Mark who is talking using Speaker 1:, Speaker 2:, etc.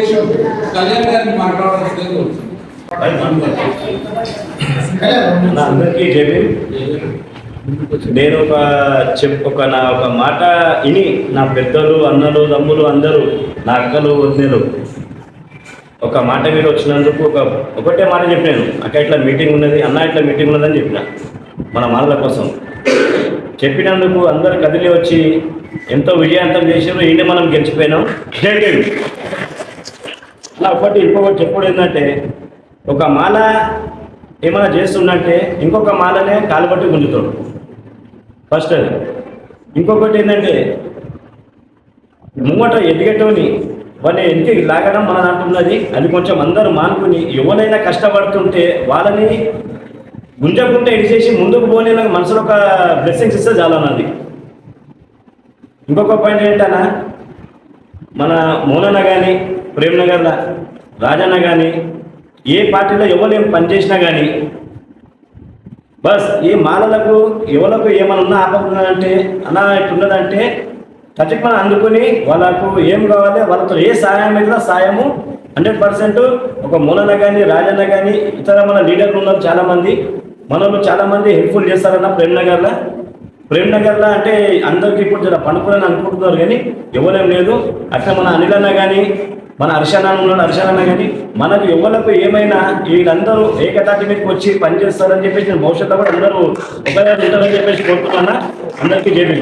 Speaker 1: అధ్యక్షుడు కళ్యాణ్ గారిని మాట్లాడాల్సిందే
Speaker 2: అందరికీ నేను ఒక చెప్ ఒక నా ఒక మాట విని నా పెద్దలు అన్నలు తమ్ములు అందరూ నా అక్కలు వదినలు ఒక మాట మీద వచ్చినందుకు ఒక ఒకటే మాట చెప్పాను అక్క ఇట్లా మీటింగ్ ఉన్నది అన్న ఇట్లా మీటింగ్ ఉన్నదని చెప్పిన. మన మానల కోసం. చెప్పినందుకు అందరు కదిలి వచ్చి ఎంతో విజయవంతం చేసారు ఈయన మనం గెలిచిపోయినాం. అలా ఒకటి ఇంకొకటి చెప్పుడు ఏంటంటే ఒక మాల ఏమైనా చేస్తుందంటే ఇంకొక మాలనే కాలుబట్టి గుంజుతాడు. ఫస్ట్ అది. ఇంకొకటి ఏంటంటే ముంగట ఎదిగేటోని వాళ్ళని ఇంటికి లాగడం మన అంటున్నది అది కొంచెం అందరూ మానుకుని ఎవరైనా కష్టపడుతుంటే వాళ్ళని గుంజకుంటే ఇడిచేసి ముందుకు పోనీ నాకు మనసులో ఒక బ్లెస్సింగ్స్ ఇస్తే చాలన్నది ఇంకొక పాయింట్ ఏంటన్నా మన మోనన్న కానీ ప్రేమ్నగర్ల రాజన్న కానీ ఏ పార్టీలో ఎవరు ఏం పనిచేసినా కానీ బస్ ఈ మాలలకు ఎవరికి ఏమైనా ఉన్నా ఆపకున్నదంటే అలా ఇట్లున్నదంటే తచ్చికి అందుకుని వాళ్ళకు ఏం కావాలి వాళ్ళతో ఏ సాయం అయితే సాయము హండ్రెడ్ పర్సెంట్ ఒక మూలన కానీ రాజన్న కానీ ఇతర మన లీడర్లు ఉన్నారు చాలామంది మనలో చాలామంది హెల్ప్ఫుల్ చేస్తారన్న ప్రేమ్నగర్లో. ప్రేమ్నగర్లో అంటే అందరికీ ఇప్పుడు జర పండుకోవాలని అనుకుంటున్నారు కానీ ఇవ్వలేం లేదు. అట్లా మన అనిలన్న కానీ మన హర్షణ ఉన్నాడు హర్షణ కానీ మనకు ఎవరికి ఏమైనా వీళ్ళందరూ ఏకతాటి మీదకి వచ్చి పనిచేస్తారని చెప్పేసి నేను భవిష్యత్తులో కూడా అందరూ ఒకరే ఉంటారని చెప్పేసి కోరుకుంటున్నా. అందరికీ జేబీ